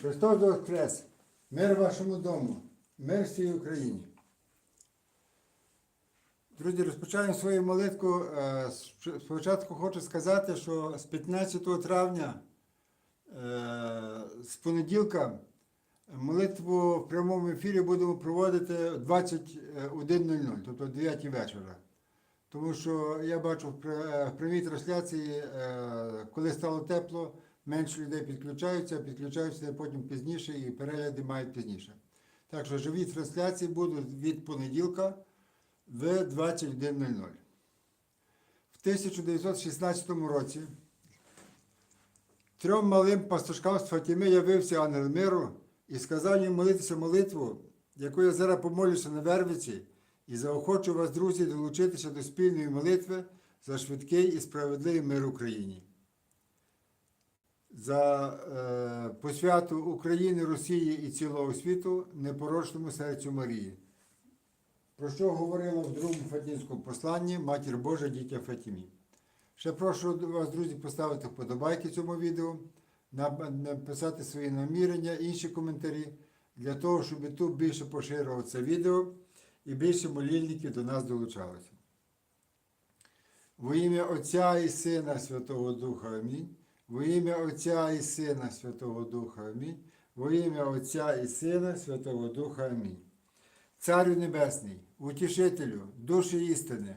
Христос Воскрес! Мир вашому дому, мир всій Україні. Друзі, розпочаємо свою молитву. Е, Спочатку хочу сказати, що з 15 травня, е, з понеділка, молитву в прямому ефірі будемо проводити о 21.00, тобто о 9 вечора. Тому що я бачу в прямій трансляції, е, коли стало тепло, менше людей підключаються, підключаються потім пізніше і перегляди мають пізніше. Так що живі трансляції будуть від понеділка в 21.00. В 1916 році трьом малим пастушкам з Фатіми явився ангел миру і сказав їм молитися молитву, яку я зараз помолюся на Вервиці, і заохочу вас, друзі, долучитися до спільної молитви за швидкий і справедливий мир Україні. За е, посвяту України, Росії і цілого світу непорочному серцю Марії. Про що говорила в другому Фатінському посланні Матір Божа дітя Фатімі. Ще прошу вас, друзі, поставити вподобайки цьому відео, написати свої намірення, інші коментарі, для того, щоб YouTube більше поширював це відео і більше молільників до нас долучалося. Во ім'я Отця і Сина Святого Духа Амінь. Во ім'я Отця і Сина Святого Духа Амінь. Во ім'я Отця і Сина Святого Духа Амінь. Царю Небесний, утішителю, душі істини,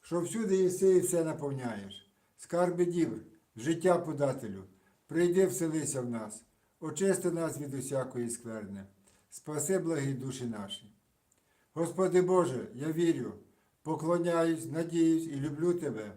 що всюди і все і все наповняєш, скарби дібр, життя подателю, прийди вселися в нас, очисти нас від усякої скверни, спаси благі душі наші. Господи Боже, я вірю, поклоняюсь, надіюсь і люблю Тебе.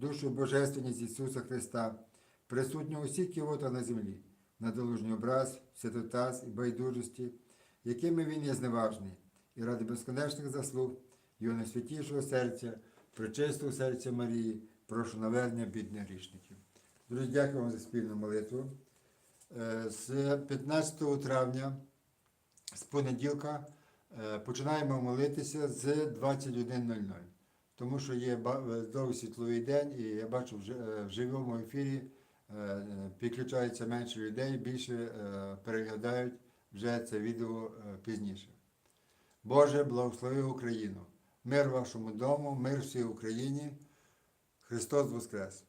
душу Божественність Ісуса Христа, присутнього усіх ківота на землі, на долужній образ, святотаз і байдужості, якими він є зневажний, і ради безконечних заслуг його найсвятішого серця, причистого серця Марії, прошу навернення бідних грішників. Друзі, дякую вам за спільну молитву. Е, З 15 травня, з понеділка, е, починаємо молитися з 21.00, тому що є ба- е, довгий світловий день, і я бачу е, в живому ефірі е, підключається менше людей, більше переглядають вже це відео пізніше. Боже, благослови Україну! Мир вашому дому, мир всій Україні. Христос Воскрес!